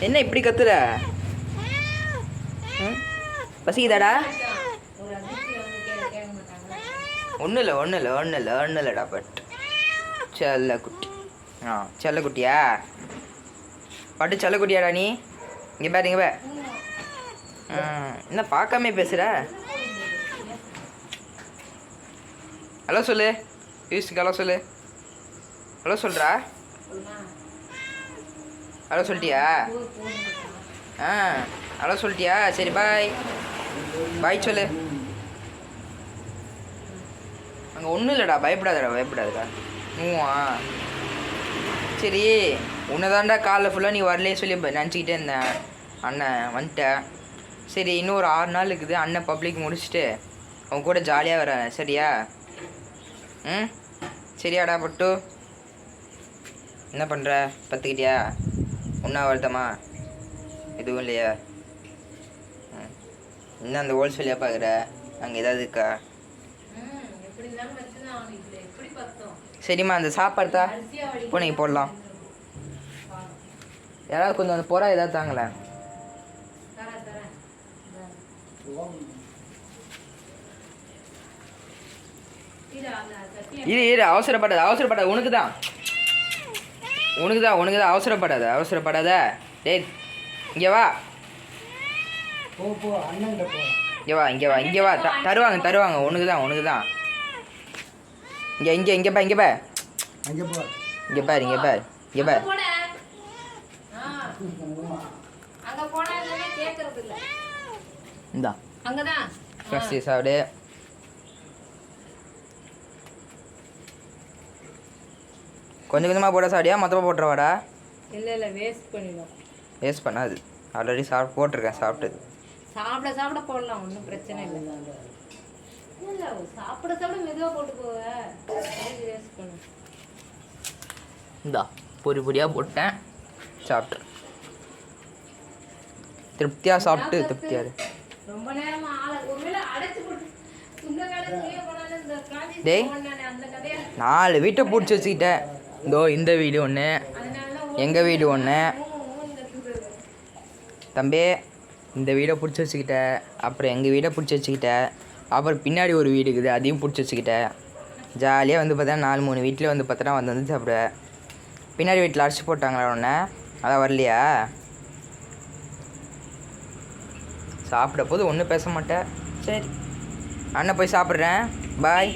என்ன இப்படி கத்துற? பசிக்குதாடா? ஒன்றும் இல்லை ஒன்றும் இல்லை ஒன்றும் இல்லை ஒன்றும் இல்லைடா பட் செல்ல குட்டி. ஆ. செல்ல குட்டியா? பட்டு செல்ல குட்டியாடா நீ. இங்கே பாரு இங்கே பாரு. என்ன பார்க்காம பேசுகிற ஹலோ சொல்லு. யூஸ்க்கு ஹலோ சொல்லு. ஹலோ சொல்கிறா ஹலோ சொல்லிட்டியா? ஆ ஹலோ சொல்லிட்டியா? சரி பாய். பாய் சொல்லு. அங்கே ஒன்றும் இல்லைடா பயப்படாதடா பயப்படாதடா. மூவா? சரி உன்னதாண்டா காலைல ஃபுல்லாக நீ வரலையே சொல்லி நினச்சிக்கிட்டே இருந்தேன். அண்ணன் வந்துட்டேன் சரி இன்னும் ஒரு ஆறு நாள் இருக்குது அண்ணன் பப்ளிக் முடிச்சுட்டு அவன் கூட ஜாலியாக வரேன் சரியா? ம்? சரியாடா பட்டு. என்ன பண்ணுற பத்துக்கிட்டியா? ஒன்றா வருத்தமா எதுவும் இல்லையா. இன்னும் அந்த ஹோல்சேலியாக பார்க்குற அங்கே ஏதாவது இருக்கா? சரிம்மா அந்த சாப்பாடு தா. பூனைக்கு போடலாம். யாராவது கொஞ்சம் அந்த புறா ஏதாவது தாங்களே. இரு இரு அவசரப்படாத அவசரப்படாத உனக்கு தான் உனக்கு தான் உனக்கு தான் அவசரப்படாத அவசரப்படாத. டேய் இங்கே வா. போ போ அண்ணன்கிட்ட போ. இங்கே வா இங்கே வா இங்கே வா. த- தருவாங்க தருவாங்க. உனக்கு தான் உனக்கு தான். இங்கே இங்கே இங்கே பா இங்கே பா. அங்கே போ. இங்கே பாரு இங்கே பாரு இங்கே பாரு. அங்க இந்தா. அங்கதான் ஃபஸ்ட்டு சாப்பிடு. கொஞ்சம் கொஞ்சமாக போட சாப்பிடியா மொத்தமாக போட்டுருவாடா இல்ல இல்ல வேஸ்ட் பண்ணிடும். வேஸ்ட் பண்ணாது. ஆல்ரெடி சாப்பிட்டு போட்டிருக்கேன் சாப்பிட்டு சாப்பிட சாப்பிட போடலாம் ஒன்றும் பிரச்சனை இல்லை. இல்ல சாப்பிட சாப்பிட மெதுவா போட்டு போவ. வேஸ்ட் பண்ணு இந்தா பொடி பொடியாக போட்டேன். சாப்பிட்டு. திருப்தியாக சாப்பிட்டு திருப்தியாக. ரொம்ப ஆள ஒருவேளை அடைச்சு போட்டு டேய். நாலு வீட்டை பிடிச்சி வச்சுக்கிட்டேன். இதோ இந்த வீடு ஒன்று எங்கள் வீடு ஒன்று தம்பி இந்த வீடை பிடிச்சி வச்சுக்கிட்ட. அப்புறம் எங்கள் வீடை பிடிச்சி வச்சுக்கிட்ட. அப்புறம் பின்னாடி ஒரு வீடு இருக்குது அதையும் பிடிச்சி வச்சுக்கிட்ட. ஜாலியாக வந்து பார்த்தா நாலு மூணு வீட்டில் வந்து பார்த்தா வந்து வந்து சாப்பிட பின்னாடி வீட்டில் அரைச்சி போட்டாங்களா உடனே அதான் வரலையா? சாப்பிட போது ஒன்றும் பேச மாட்டேன் சரி. அண்ணன் போய் சாப்பிட்றேன். பாய்